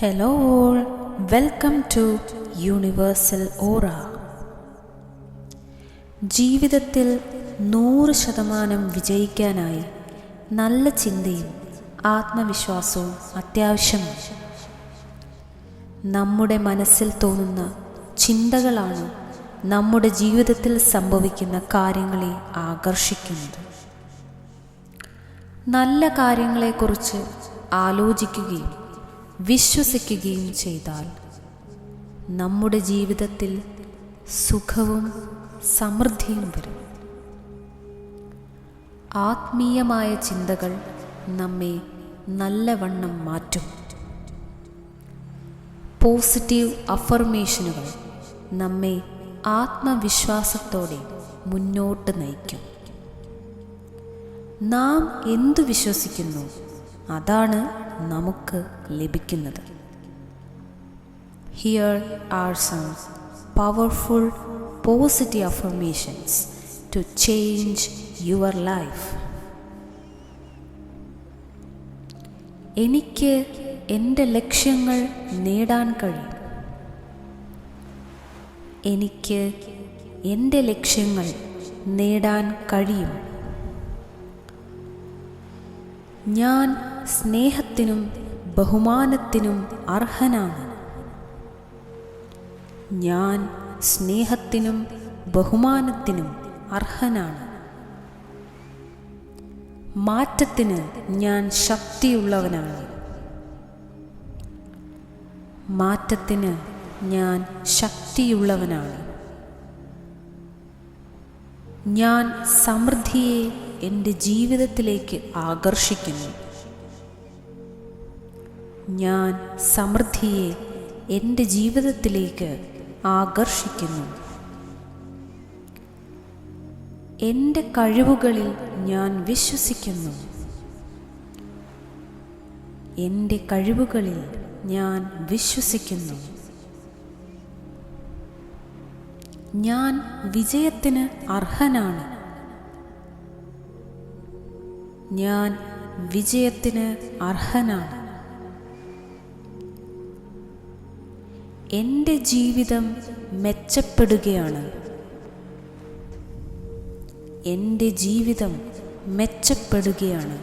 Hello all welcome to universal aura ജീവിതത്തിൽ നൂറ് ശതമാനം വിജയിക്കാനായി നല്ല ചിന്തയും ആത്മവിശ്വാസവും അത്യാവശ്യമാണ് നമ്മുടെ മനസ്സിൽ തോന്നുന്ന ചിന്തകളാണ് നമ്മുടെ ജീവിതത്തിൽ സംഭവിക്കുന്ന കാര്യങ്ങളെ ആകർഷിക്കുന്നത്. നല്ല കാര്യങ്ങളെക്കുറിച്ച് ആലോചിക്കുകയും വിശ്വസിക്കുകയും ചെയ്താൽ നമ്മുടെ ജീവിതത്തിൽ സുഖവും സമൃദ്ധിയും വരും. ആത്മീയമായ ചിന്തകൾ നമ്മെ നല്ലവണ്ണം മാറ്റും. പോസിറ്റീവ് അഫർമേഷനുകൾ നമ്മെ ആത്മവിശ്വാസത്തോടെ മുന്നോട്ട് നയിക്കും. നാം എന്തു വിശ്വസിക്കുന്നു? അതാണ് നമുക്ക് ലഭിക്കുന്നത്. Here are some powerful positive affirmations to change your life എനിക്ക് എന്റെ ലക്ഷ്യങ്ങൾ നേടാൻ കഴിയും. എനിക്ക് എന്റെ ലക്ഷ്യങ്ങൾ നേടാൻ കഴിയും. ഞാൻ സ്നേഹത്തിനും ബഹുമാനത്തിനും അർഹനാണ്. ഞാൻ സ്നേഹത്തിനും ബഹുമാനത്തിനും അർഹനാണ്. മാറ്റത്തിന് ഞാൻ ശക്തിയുള്ളവനാണ്. മാറ്റത്തിന് ഞാൻ ശക്തിയുള്ളവനാണ്. ഞാൻ സമൃദ്ധിയെ എന്റെ ജീവിതത്തിലേക്ക് ആകർഷിക്കുന്നു. ഞാൻ സമൃദ്ധിയെ എന്റെ ജീവിതത്തിലേക്ക് ആകർഷിക്കുന്നു. എന്റെ കഴിവുകളിൽ ഞാൻ വിശ്വസിക്കുന്നു. എന്റെ കഴിവുകളിൽ ഞാൻ വിശ്വസിക്കുന്നു. ഞാൻ വിജയത്തിന് അർഹനാണ്. ഞാൻ വിജയത്തിന് അർഹനാണ്. എന്റെ ജീവിതം മെച്ചപ്പെടുകയാണ്. എന്റെ ജീവിതം മെച്ചപ്പെടുകയാണ്.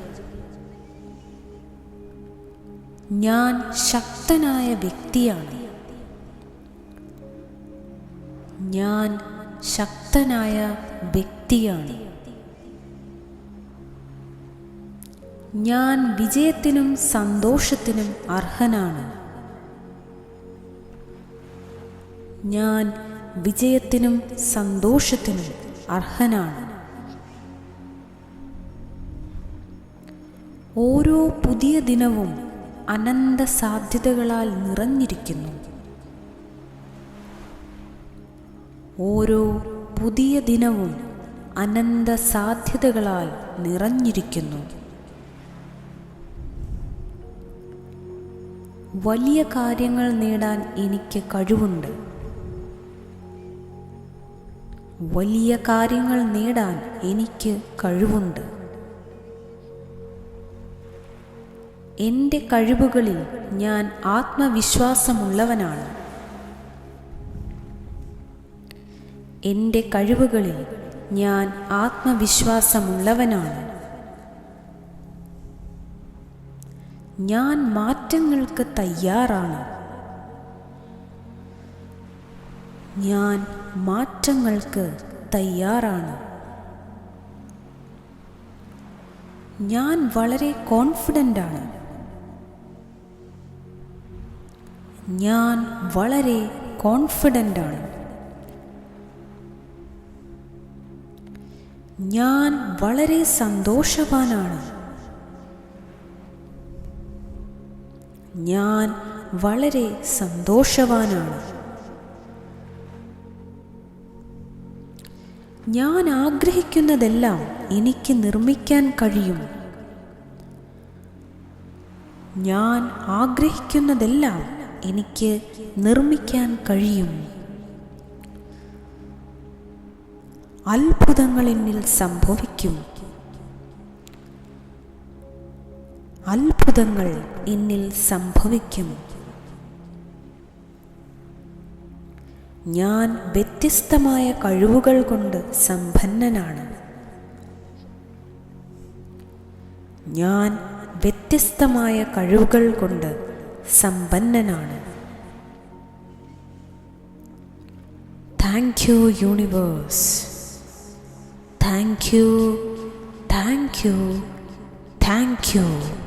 ഞാൻ ശക്തനായ വ്യക്തിയാണ്. ഞാൻ ശക്തനായ വ്യക്തിയാണ്. ഞാൻ വിജയത്തിനും സന്തോഷത്തിനും അർഹനാണ്. ഞാൻ വിജയത്തിനും സന്തോഷത്തിനും അർഹനാണ്. ഓരോ പുതിയ ദിനവും അനന്ത സാധ്യതകളാൽ നിറഞ്ഞിരിക്കുന്നു. ഓരോ പുതിയ ദിനവും അനന്ത സാധ്യതകളാൽ നിറഞ്ഞിരിക്കുന്നു. വലിയ കാര്യങ്ങൾ നേടാൻ എനിക്ക് കഴിവുണ്ട്. വലിയ കാര്യങ്ങൾ നേടാൻ എനിക്ക് കഴിവുണ്ട്. എന്റെ കഴിവുകളിൽ ഞാൻ ആത്മവിശ്വാസമുള്ളവനാണ്. എന്റെ കഴിവുകളിൽ ഞാൻ ആത്മവിശ്വാസമുള്ളവനാണ്. ഞാൻ മാറ്റങ്ങൾക്ക് തയ്യാറാണ്. ഞാൻ മാറ്റങ്ങൾക്ക് തയ്യാറാണ്. ഞാൻ വളരെ കോൺഫിഡന്റ് ആണ്. ഞാൻ വളരെ കോൺഫിഡന്റ് ആണ്. ഞാൻ വളരെ സന്തോഷവാനാണ്. ഞാൻ വളരെ സന്തോഷവാനാണ്. ഞാൻ ആഗ്രഹിക്കുന്നതെല്ലാം എനിക്ക് നിർമ്മിക്കാൻ കഴിയും. ഞാൻ ആഗ്രഹിക്കുന്നതെല്ലാം എനിക്ക് നിർമ്മിക്കാൻ കഴിയും. അത്ഭുതങ്ങൾ എന്നിൽ സംഭവിക്കും. അത്ഭുതങ്ങൾ എന്നിൽ സംഭവിക്കും. ഞാൻ വ്യത്യസ്തമായ കഴിവുകൾ കൊണ്ട് സമ്പന്നനാണ്. ഞാൻ വ്യത്യസ്തമായ കഴിവുകൾ കൊണ്ട് സമ്പന്നനാണ്. Thank you universe. Thank you thank you thank you.